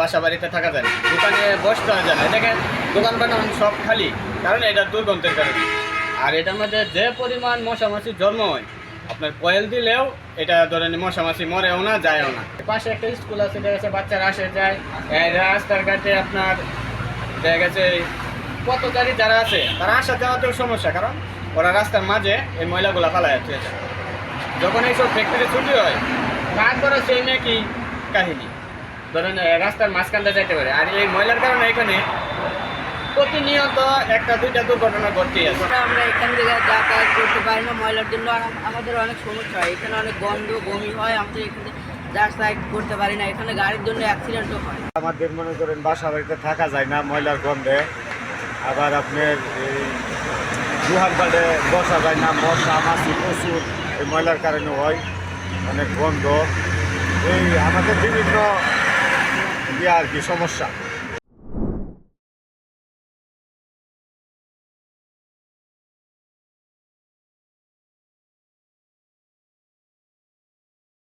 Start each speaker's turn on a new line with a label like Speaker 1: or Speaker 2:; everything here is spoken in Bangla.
Speaker 1: বাসা বাড়িতে থাকা যায় দোকানে বসতে যায় না। দেখেন দোকান বানান সব খালি। কারণ এটা দুর্গন্ধের কারণে। আর এটার মধ্যে যে পরিমাণ মশা মাছি জন্ম হয়, আপনার কয়েল দিলেও এটা ধরেন মশা মাছি মরেও না, যায়ও না। পাশে একটা স্কুল আছে, দেখা গেছে বাচ্চারা আসে, যায়। রাস্তার ঘাটে আপনার দেখা গেছে পথচারী যারা আছে, তারা আসা যাওয়াতেও সমস্যা। কারণ ওরা রাস্তার মাঝে এই ময়লাগুলো ফালায় আছে যখন এইসব ফ্যাক্টরি ছুটি হয় তারপরে সেই নাকি কাহিনী। ধরেন রাস্তার মাঝখানটা যাইতে পারে। আর এই ময়লার কারণে এখানে প্রতিনিয়ত একটা দুইটা দুর্ঘটনা ঘটতেই আছে।
Speaker 2: আমরা এখান থেকে যাতায়াত করতে পারি না ময়লার জন্য। আমাদের অনেক সমস্যা হয়। এখানে অনেক গন্ধ বমি হয়। আমাদের এখানে যাতায়াত করতে পারি না। এখানে গাড়ির জন্য অ্যাক্সিডেন্টও হয়।
Speaker 3: আমাদের মনে করেন বাসা বাড়িতে থাকা যায় না ময়লার গন্ধে। আবার আপনার এই দুহার বাড়ে বসা যায় না। মশা মাছি প্রচুর। এই ময়লার কারণে হয়। অনেক গন্ধ। এই আমাদের বিভিন্ন ইয়ে আর কি সমস্যা।